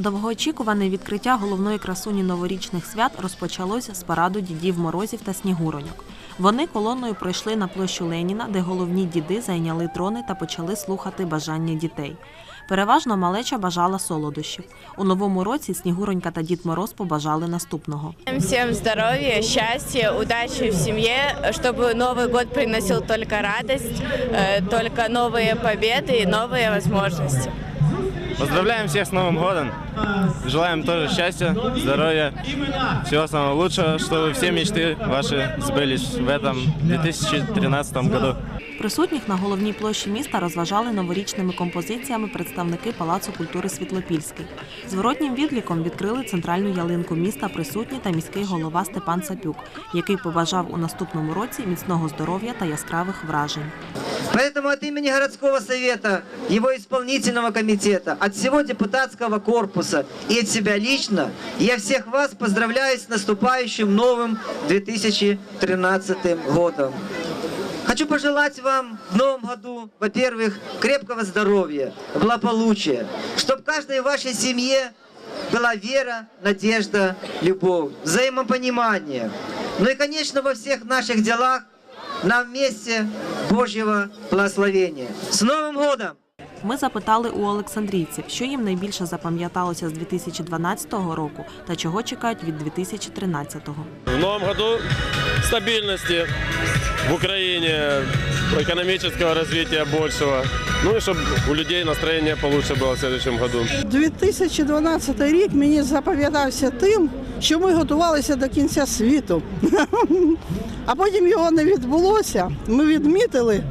Довгоочікуване відкриття головної красуні новорічних свят розпочалося з параду дідів морозів та снігуроньок. Вони колоною пройшли на площу Леніна, де головні діди зайняли трони та почали слухати бажання дітей. Переважно малеча бажала солодощів. У новому році Снігуронька та Дід Мороз побажали наступного. Всем здоровья, счастья, удачи в семье, чтобы Новый год приносил только радость, э, только новые победы и новые возможности. Поздравляем всех с Новым годом. Желаем тоже счастья, здоровья, всего самого лучшего, чтобы все мечты ваши сбылись в этом 2013 году. Присутніх на головній площі міста розважали новорічними композиціями представники Палацу культури Світлопільський. Зворотнім відліком відкрили центральну ялинку міста присутні та міський голова Степан Сапюк, який побажав у наступному році міцного здоров'я та яскравих вражень. Поэтому от имени городского совета, его исполнительного комитета, от всего депутатского корпуса и от себя лично, я всех вас поздравляю с наступающим новым 2013 годом. Хочу пожелать вам в новом году, во-первых, крепкого здоровья, благополучия, чтобы каждой вашей семье была вера, надежда, любовь, взаимопонимание. Ну и, конечно, во всех наших делах нам вместе Божьего благословения. С Новым годом! Ми запитали у олександрійців, що їм найбільше запам'яталося з 2012 року та чого чекають від 2013-го. В новом году стабильности в Украине, экономического развития большего. Ну и чтобы у людей настроение получше было в следующем году. 2012 рік мені запам'ятався тим, що ми готувалися до кінця світу. А потім його не відбулося. Ми відмітили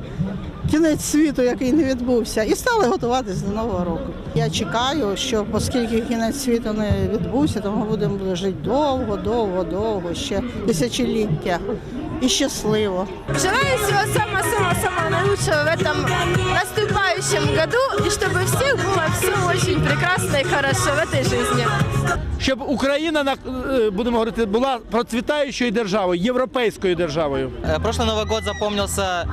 кінець світу, який не відбувся, і стали готуватися до Нового року. Я чекаю, що оскільки кінець світу не відбувся, то ми будемо жити довго, довго, довго, ще тисячоліття. І щасливо. Желаю всего самого-самого-самого наилучшего в этом наступающем году, и чтобы у всех было все очень прекрасно и хорошо в этой жизни. щоб Україна на- е, будемо говорити була процвітаючою державою, європейською державою. Э, Прошлый Новый год запомнился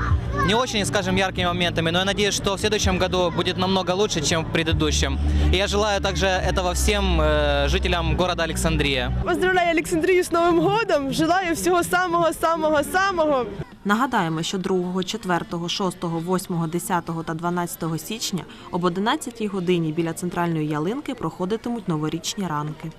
не очень, скажем, яркими моментами, но я надеюсь, что в следующем году будет намного лучше, чем в предыдущем. И я желаю также этого всем э, жителям города Александрия. Поздравляю Олександрію з Новим годом. Желаю всього самого, самого, самого. Нагадаємо, що 2, 4, 6, 8, 10 та 12 січня об 11 годині біля центральної ялинки проходитимуть новорічні ранки.